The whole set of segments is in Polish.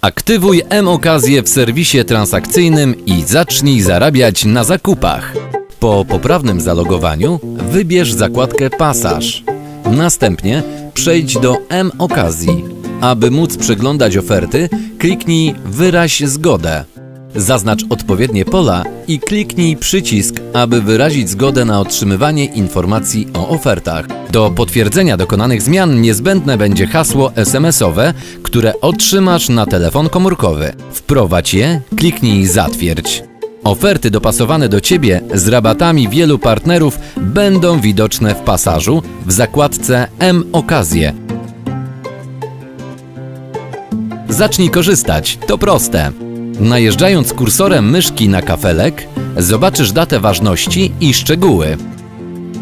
Aktywuj M-Okazję w serwisie transakcyjnym i zacznij zarabiać na zakupach. Po poprawnym zalogowaniu wybierz zakładkę Pasaż. Następnie przejdź do M-Okazji. Aby móc przeglądać oferty, kliknij Wyraź zgodę. Zaznacz odpowiednie pola i kliknij przycisk, aby wyrazić zgodę na otrzymywanie informacji o ofertach. Do potwierdzenia dokonanych zmian niezbędne będzie hasło SMS-owe, które otrzymasz na telefon komórkowy. Wprowadź je, kliknij Zatwierdź. Oferty dopasowane do Ciebie z rabatami wielu partnerów będą widoczne w pasażu w zakładce M Okazje. Zacznij korzystać, to proste. Najeżdżając kursorem myszki na kafelek, zobaczysz datę ważności i szczegóły.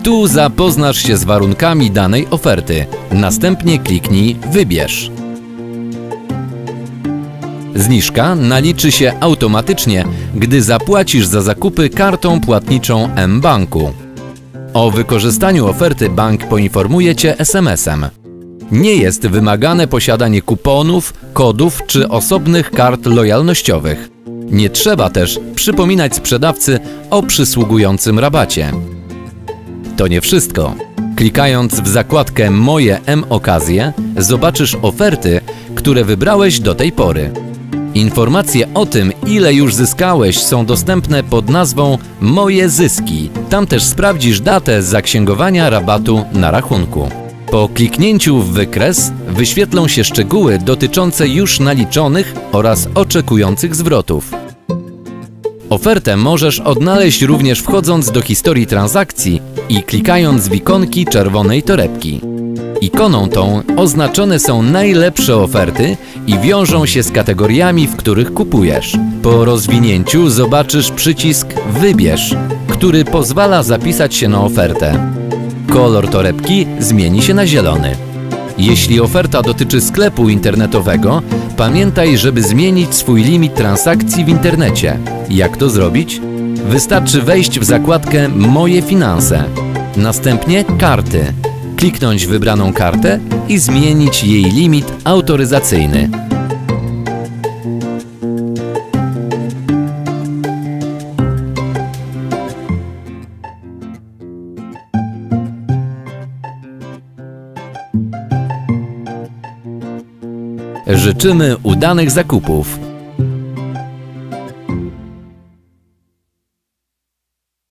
Tu zapoznasz się z warunkami danej oferty. Następnie kliknij Wybierz. Zniżka naliczy się automatycznie, gdy zapłacisz za zakupy kartą płatniczą M-Banku. O wykorzystaniu oferty bank poinformuje Cię SMS-em. Nie jest wymagane posiadanie kuponów, kodów czy osobnych kart lojalnościowych. Nie trzeba też przypominać sprzedawcy o przysługującym rabacie. To nie wszystko. Klikając w zakładkę Moje M-Okazje, zobaczysz oferty, które wybrałeś do tej pory. Informacje o tym, ile już zyskałeś, są dostępne pod nazwą Moje Zyski. Tam też sprawdzisz datę zaksięgowania rabatu na rachunku. Po kliknięciu w wykres wyświetlą się szczegóły dotyczące już naliczonych oraz oczekujących zwrotów. Ofertę możesz odnaleźć również wchodząc do historii transakcji i klikając w ikonki czerwonej torebki. Ikoną tą oznaczone są najlepsze oferty i wiążą się z kategoriami, w których kupujesz. Po rozwinięciu zobaczysz przycisk Wybierz, który pozwala zapisać się na ofertę. Kolor torebki zmieni się na zielony. Jeśli oferta dotyczy sklepu internetowego, pamiętaj, żeby zmienić swój limit transakcji w internecie. Jak to zrobić? Wystarczy wejść w zakładkę Moje finanse. Następnie karty. Kliknąć wybraną kartę i zmienić jej limit autoryzacyjny. Życzymy udanych zakupów.